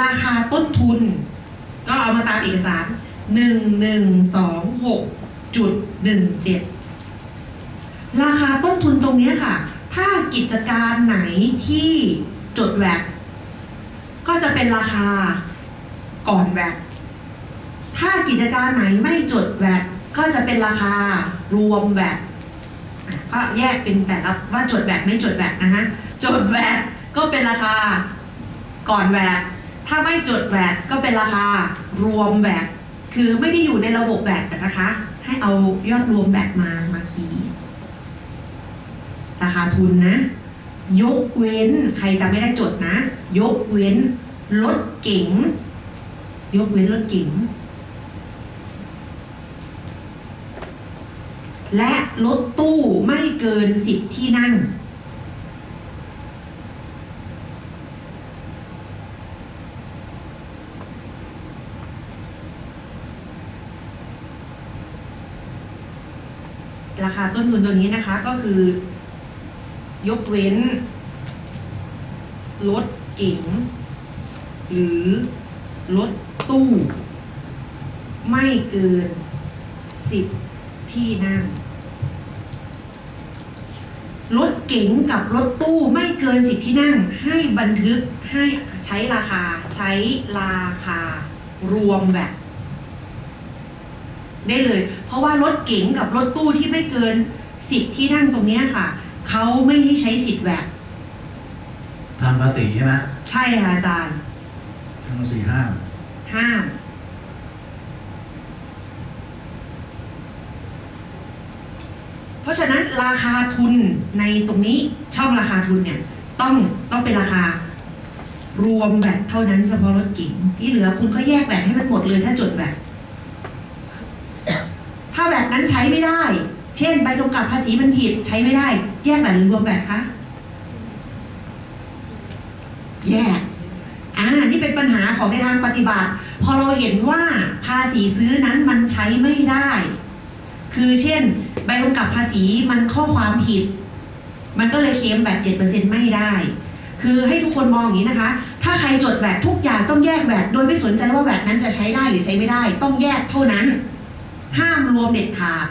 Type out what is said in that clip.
ราคาต้นทุน ก็เอามาตามเอกสารหนึ่งหนึ่งสองหกจุดหนึ่งเจ็ดราคาต้นทุนตรงนี้ค่ะ ถ้ากิจการไหนที่จดแวดก็จะเป็นราคาก่อนแวดถ้ากิจการไหนไม่จดแวดก็จะเป็นราคารวมแวดก็แยกเป็นแต่ละว่าจดแวดไม่จดแวดนะฮะจดแวดก็เป็นราคาก่อนแวด ถ้าไม่จดแวดก็เป็นราคารวมแวดคือไม่ได้อยู่ในระบบแวดนะคะ ให้เอายอดรวมแวดมามาคีย์ราคาทุนนะ ยกเว้นใครจะไม่ได้จดนะ ยกเว้นรถเก๋งยกเว้นรถเก๋งและรถตู้ไม่เกินสิบที่นั่ง ราคาต้นทุนตัวนี้นะคะก็คือ ยกเว้น รถเก๋งหรือรถตู้ ไม่เกินสิบที่นั่งรถเก๋งกับรถตู้ไม่เกินสิบที่นั่ง ให้บันทึกให้ใช้ราคา ใช้ราคารวมแบบ ได้เลย เพราะว่ารถเก๋งกับรถตู้ที่ไม่เกินสิบที่นั่งตรงเนี้ยค่ะ เขาไม่ให้ใช้สิทธิ์แวดทำภาษีใช่ไหมใช่ค่ะอาจารย์ทำภาษีห้ามห้ามเพราะฉะนั้นราคาทุนในตรงนี้ช่องราคาทุนเนี่ย ต้องต้องเป็นราคารวมแบบเท่านั้นเฉพาะรถเก๋งที่เหลือคุณก็แยกแบบให้มันหมดเลยถ้าจดแบบถ้าแบบ นั้นใช้ไม่ได้ เช่นใบกำกับภาษีมันผิดใช้ไม่ได้ แยกแบบหรือรวมแบบคะแยกอ่านี่เป็นปัญหาของในทางปฏิบัติ พอเราเห็นว่าภาษีซื้อนั้นมันใช้ไม่ได้ คือเช่น ใบกำกับภาษีมันข้อความผิด มันก็เลยเคลมแบบ 7%ไม่ได้ คือให้ทุกคนมองอย่างนี้นะคะ ถ้าใครจดแวดทุกอย่างต้องแยกแวดโดยไม่สนใจว่าแวดนั้นจะใช้ได้หรือใช้ไม่ได้ ต้องแยกเท่านั้น ห้ามรวมเด็ดขาด